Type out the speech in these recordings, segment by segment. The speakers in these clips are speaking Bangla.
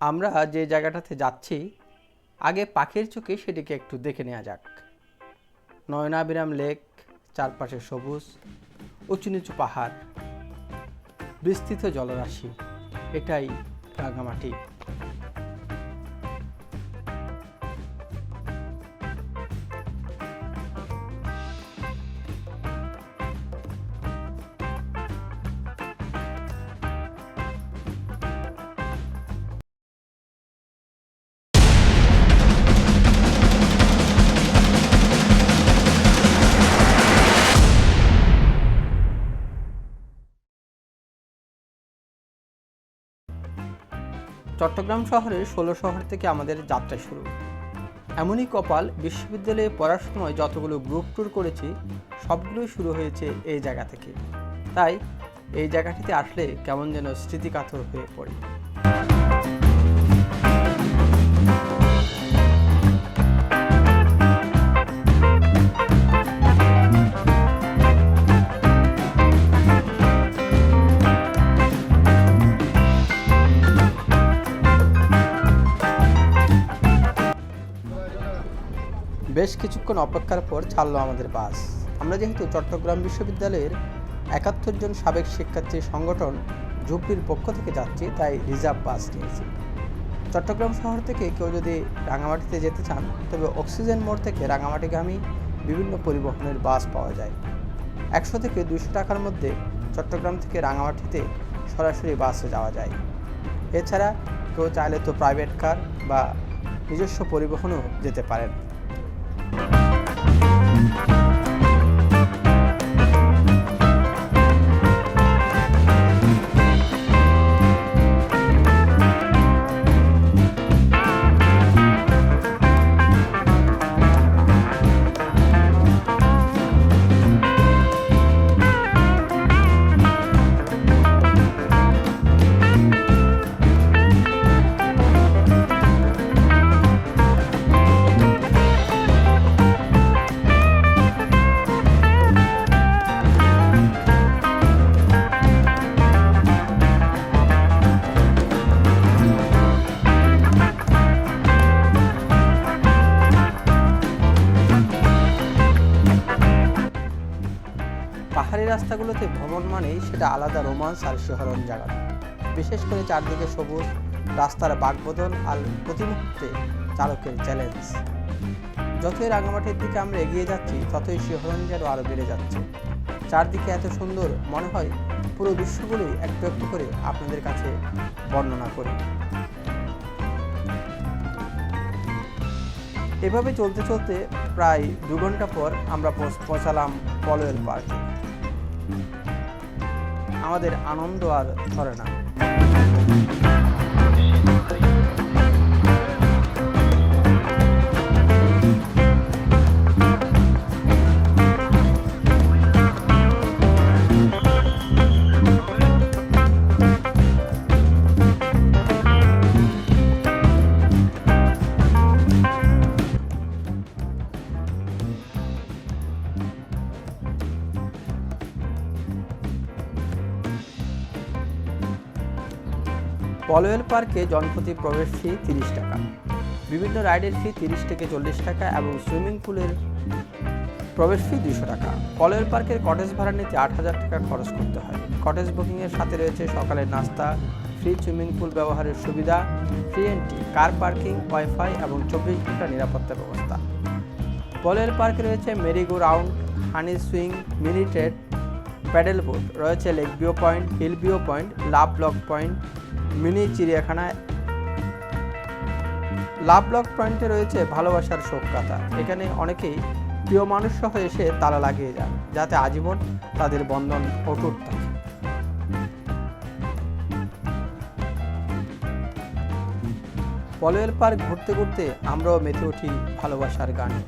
আমরা যে জায়গাটাতে যাচ্ছি, আগে পাখির চোখে সেটিকে একটু দেখে নেওয়া যাক। নয়নাবিরাম লেক, চারপাশে সবুজ, উঁচু নিচু পাহাড়, বিস্তৃত জলরাশি, এটাই রাঙামাটি। চট্টগ্রাম শহরের ষোলো শহর থেকে আমাদের যাত্রা শুরু। এমনই কপাল বিশ্ববিদ্যালয়ে পড়ার সময় যতগুলো গ্রুপ ট্যুর করেছি, সবগুলোই শুরু হয়েছে এই জায়গা থেকে। তাই এই জায়গাটিতে আসলে কেমন যেন স্মৃতিকাতর হয়ে পড়ে। বেশ কিছুক্ষণ অপেক্ষার পর ছাড়লো আমাদের বাস। আমরা যেহেতু চট্টগ্রাম বিশ্ববিদ্যালয়ের একাত্তর জন সাবেক শিক্ষার্থীর সংগঠন ঝুপড়ির পক্ষ থেকে যাচ্ছি, তাই রিজার্ভ বাস নিয়েছি। চট্টগ্রাম শহর থেকে কেউ যদি রাঙামাটিতে যেতে চান, তবে অক্সিজেন মোড় থেকে রাঙামাটিগামী বিভিন্ন পরিবহনের বাস পাওয়া যায়। একশো থেকে দুশো টাকার মধ্যে চট্টগ্রাম থেকে রাঙামাটিতে সরাসরি বাসে যাওয়া যায়। এছাড়া কেউ চাইলে তো প্রাইভেট কার বা নিজস্ব পরিবহনও যেতে পারেন। পাহাড়ি রাস্তাগুলোতে ভ্রমণ মানেই সেটা আলাদা রোমান্স আর শিহরণ জাগানো। বিশেষ করে চারদিকে সবুজ, রাস্তার বাগবদল আর প্রতি মুহূর্তে চালকের চ্যালেঞ্জ। যতই রাঙামাটির দিকে আমরা এগিয়ে যাচ্ছি, ততই শিহরণ যেন আরও বেড়ে যাচ্ছে। চারদিকে এত সুন্দর মনে হয় পুরো বিশ্বগুলোই একটু একটু করে আপনাদের কাছে বর্ণনা করি। এভাবে চলতে চলতে প্রায় দু ঘণ্টা পর আমরা পৌঁছ- পৌঁছালাম পলোয়েল পার্কে। আমাদের আনন্দ আর ধরে না। পলোয়েল পার্কে জনপ্রতি প্রবেশ ফি তিরিশ টাকা। বিভিন্ন রাইডের ফি তিরিশ থেকে চল্লিশ টাকা এবং সুইমিং পুলের প্রবেশ ফি দুশো টাকা। পলোয়েল পার্কের কটেজ ভাড়া নিতে আট হাজার টাকা খরচ করতে হয়। কটেজ বুকিংয়ের সাথে রয়েছে সকালের নাস্তা, ফ্রি সুইমিং পুল ব্যবহারের সুবিধা, free entry, car parking, wifi এবং চব্বিশ ঘণ্টা নিরাপত্তা ব্যবস্থা। পলোয়েল পার্কে রয়েছে merry go round honey swing, mini trade, paddle boat, রয়েছে lake view point, hill view point, love block point mini চিড়িয়াখানা লাভ ব্লক পয়েন্টে রয়েছে ভালোবাসার শোককাতা এখানে অনেকেই প্রিয় মানুষ সহ এসে তালা লাগিয়ে যান, যাতে আজীবন তাদের বন্ধন অটুট থাকে। পলোয়েল পার্ক ঘুরতে ঘুরতে আমরাও মেতে উঠি ভালোবাসার গানে।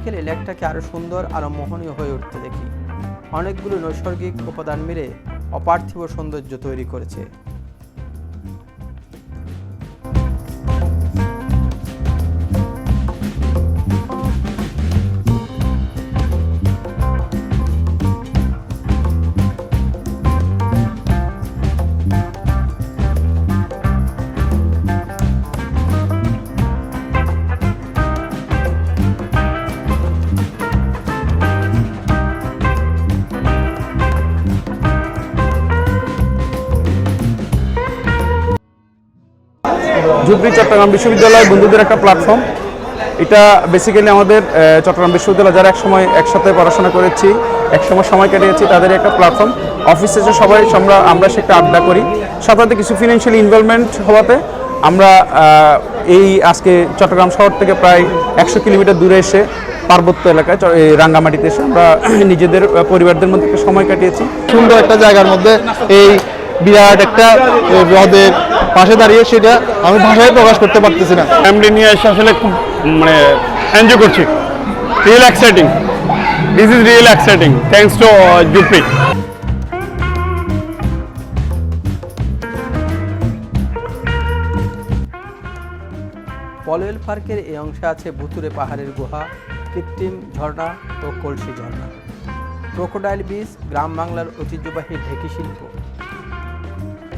বিকেলে লেকটাকে আরও সুন্দর আরও মোহনীয় হয়ে উঠতে দেখি। অনেকগুলো নৈসর্গিক উপাদান মিলে অপার্থিব সৌন্দর্য তৈরি করেছে। ঝুপড়ি চট্টগ্রাম বিশ্ববিদ্যালয়, বন্ধুদের একটা প্ল্যাটফর্ম এটা বেসিক্যালি আমাদের চট্টগ্রাম বিশ্ববিদ্যালয়, যারা একসময় একসাথে পড়াশোনা করেছি, একসময় সময় কাটিয়েছি, তাদের একটা প্ল্যাটফর্ম অফিসে যে সবাই, আমরা আমরা সেটা আড্ডা করি। সাথে কিছু ফিনান্সিয়াল ইনভলভমেন্ট হওয়াতে আমরা এই আজকে চট্টগ্রাম শহর থেকে প্রায় একশো কিলোমিটার দূরে এসে পার্বত্য এলাকায় এই রাঙ্গামাটিতে এসে আমরা নিজেদের পরিবারদের মধ্যে সময় কাটিয়েছি। সুন্দর একটা জায়গার মধ্যে এই বিরাট একটা হ্রদের পাশে দাঁড়িয়ে সেটা আমি ভাষায় প্রকাশ করতে পারতেছি না। ফ্যামিলি নিয়ে এসে আসলে খুব মানে এনজয় করছি। Real exciting this is real exciting thanks to জুপি পলওয়েল পার্কের এই অংশে আছে ভুতুরে পাহাড়ের গুহা কৃত্রিম ঝর্ণা ও কলসি ঝর্ণা। ক্রোকোডাইল বীজ গ্রাম বাংলার ঐতিহ্যবাহী ঢেকি শিল্প।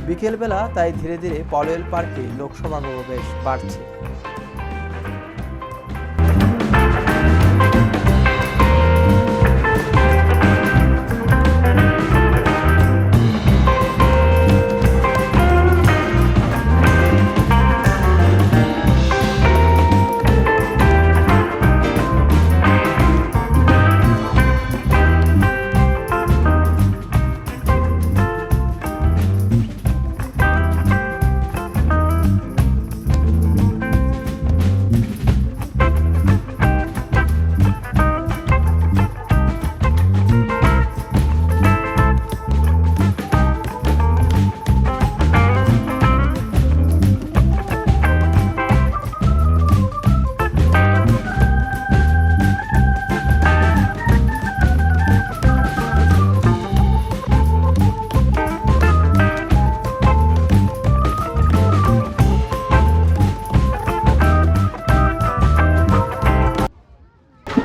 বিকেলবেলা তাই ধীরে ধীরে পলয়েল পার্কে লোকসমাগম বেশ বাড়ছে।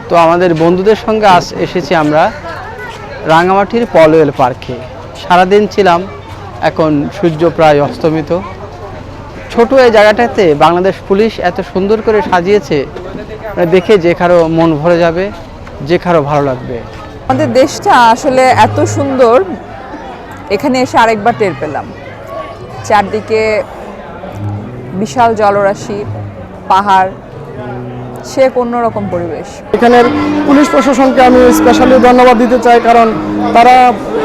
তো আমাদের বন্ধুদের সঙ্গে আস এসেছি আমরা রাঙামাটির পলওয়েল পার্কে। সারাদিন ছিলাম, এখন সূর্য প্রায় অস্তমিত। ছোট এই জায়গাটাতে বাংলাদেশ পুলিশ এত সুন্দর করে সাজিয়েছে মানে দেখে যে কারও মন ভরে যাবে, যে কারও ভালো লাগবে। আমাদের দেশটা আসলে এত সুন্দর, এখানে এসে আরেকবার টের পেলাম। চারদিকে বিশাল জলরাশি, পাহাড় সে এক অন্যরকম পরিবেশ। এখানের পুলিশ প্রশাসনকে আমি স্পেশালি ধন্যবাদ দিতে চাই, কারণ তারা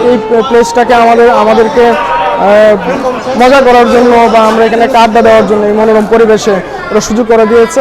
এই প্লেসটাকে আমাদের, আমাদেরকে মজা করার জন্য বা আমরা এখানে একটা আড্ডা দেওয়ার জন্য এই মনোরম পরিবেশে ওরা সুযোগ করে দিয়েছে।